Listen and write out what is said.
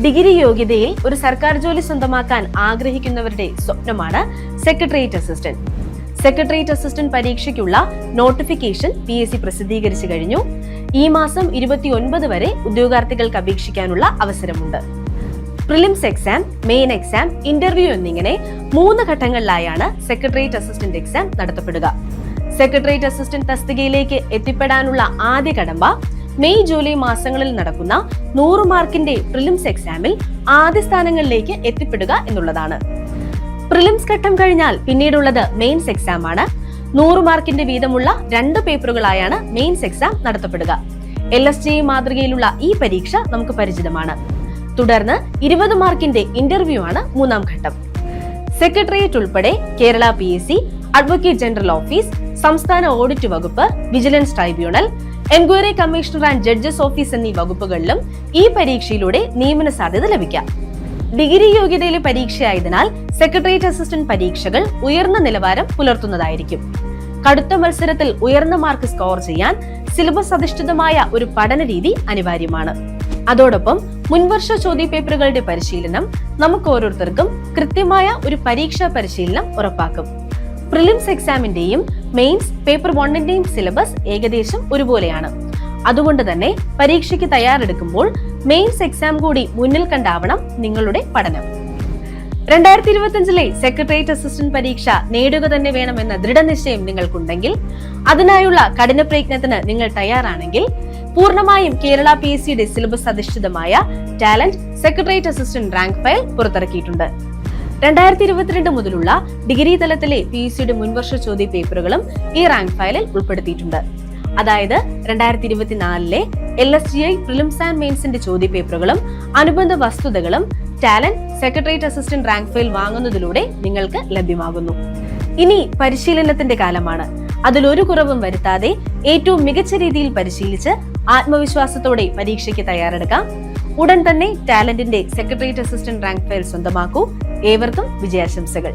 Degree യോഗ്യതയിൽ ഒരു സർക്കാർ ജോലി സ്വന്തമാക്കാൻ ആഗ്രഹിക്കുന്നവരുടെ സ്വപ്നമാണ് സെക്രട്ടേറിയറ്റ് അസിസ്റ്റന്റ്. സെക്രട്ടേറിയറ്റ് അസിസ്റ്റന്റ് പരീക്ഷയ്ക്കുള്ള നോട്ടിഫിക്കേഷൻ പി എസ് സി പ്രസിദ്ധീകരിച്ചു കഴിഞ്ഞു. ഈ മാസം ഇരുപത്തി ഒൻപത് വരെ ഉദ്യോഗാർത്ഥികൾക്ക് അപേക്ഷിക്കാനുള്ള അവസരമുണ്ട്. Prelims exam main exam interview എന്നിങ്ങനെ മൂന്ന് ഘട്ടങ്ങളിലായാണ് സെക്രട്ടേറിയറ്റ് അസിസ്റ്റന്റ് എക്സാം നടത്തപ്പെടുക. സെക്രട്ടേറിയറ്റ് അസിസ്റ്റന്റ് തസ്തികയിലേക്ക് എത്തിപ്പെടാനുള്ള ആദ്യ കടമ്പ മെയ് ജൂലൈ മാസങ്ങളിൽ നടക്കുന്ന നൂറ് മാർക്കിന്റെ പ്രിലിംസ് എക്സാമിൽ ആദ്യ സ്ഥാനങ്ങളിലേക്ക് എത്തിപ്പെടുക എന്നുള്ളതാണ്. പ്രിലിംസ് ഘട്ടം കഴിഞ്ഞാൽ പിന്നീടുള്ളത് മെയിൻസ് എക്സാം ആണ് നൂറ് മാർക്കിന്റെ വീതമുള്ള രണ്ട് പേപ്പറുകളായാണ് മെയിൻസ് എക്സാം നടത്തപ്പെടുക. എൽ എസ് ജി മാതൃകയിലുള്ള ഈ പരീക്ഷ നമുക്ക് പരിചിതമാണ്. തുടർന്ന് ഇരുപത് മാർക്കിന്റെ ഇന്റർവ്യൂ ആണ് മൂന്നാം ഘട്ടം. സെക്രട്ടേറിയറ്റ് ഉൾപ്പെടെ Kerala P S C advocate general office സംസ്ഥാന ഓഡിറ്റ് വകുപ്പ് vigilance tribunal enquiry commissioner and judges office എന്നീ വകുപ്പുകളിലും ഈ പരീക്ഷയിലൂടെ നിയമന സാധ്യത ലഭിക്കാം. ഡിഗ്രി യോഗ്യതയിലെ പരീക്ഷയായതിനാൽ സെക്രട്ടേറിയറ്റ് അസിസ്റ്റന്റ് പരീക്ഷകൾ ഉയർന്ന നിലവാരം പുലർത്തുന്നതായിരിക്കും. കടുത്ത മത്സരത്തിൽ ഉയർന്ന മാർക്ക് സ്കോർ ചെയ്യാൻ സിലബസ് അധിഷ്ഠിതമായ ഒരു പഠന രീതി അനിവാര്യമാണ്. അതോടൊപ്പം മുൻവർഷ ചോദ്യപേപ്പറുകളുടെ പരിശീലനം നമുക്ക് ഓരോരുത്തർക്കും കൃത്യമായ ഒരു പരീക്ഷാ പരിശീലനം ഉറപ്പാക്കും. പ്രിലിംസ് എക്സാമിന്റെയും മെയിൻസ് പേപ്പർ വണ്ണിന്റെയും സിലബസ് ഏകദേശം ഒരുപോലെയാണ്. അതുകൊണ്ട് തന്നെ പരീക്ഷയ്ക്ക് തയ്യാറെടുക്കുമ്പോൾ മെയിൻസ് എക്സാം കൂടി മുന്നിൽ കണ്ടാവണം നിങ്ങളുടെ പഠനം. രണ്ടായിരത്തി ഇരുപത്തിയഞ്ചിലെ സെക്രട്ടേറിയറ്റ് അസിസ്റ്റന്റ് പരീക്ഷ നേടുക തന്നെ വേണമെന്ന ദൃഢനിശ്ചയം നിങ്ങൾക്കുണ്ടെങ്കിൽ അതിനായുള്ള കഠിന പ്രയത്നത്തിന് നിങ്ങൾ തയ്യാറാണെങ്കിൽ പൂർണമായും കേരള പി എസ് സിയുടെ സിലബസ് അധിഷ്ഠിതമായ talent secretariat assistant rank file പുറത്തിറക്കിയിട്ടുണ്ട്. രണ്ടായിരത്തി ഇരുപത്തിരണ്ട് മുതലുള്ള ഡിഗ്രി തലത്തിലെ പി സിയുടെ മുൻവർഷ ചോദ്യ പേപ്പറുകളും ഈ റാങ്ക് ഫയലിൽ ഉൾപ്പെടുത്തിയിട്ടുണ്ട്. അതായത് രണ്ടായിരത്തി ഇരുപത്തിനാലിലെ L S G I prelims and മെയിൻസിന്റെ ചോദ്യ പേപ്പറുകളും അനുബന്ധ വസ്തുതകളും talent secretariat assistant rank file വാങ്ങുന്നതിലൂടെ നിങ്ങൾക്ക് ലഭ്യമാകുന്നു. ഇനി പരിശീലനത്തിന്റെ കാലമാണ്. അതിൽ ഒരു കുറവും വരുത്താതെ ഏറ്റവും മികച്ച രീതിയിൽ പരിശീലിച്ച് ആത്മവിശ്വാസത്തോടെ പരീക്ഷയ്ക്ക് തയ്യാറെടുക്കാം. ഉടൻ തന്നെ ടാലന്റിന്റെ സെക്രട്ടേറിയറ്റ് അസിസ്റ്റന്റ് റാങ്ക് ഫയൽ സ്വന്തമാക്കൂ. ഏവർക്കും വിജയാശംസകൾ.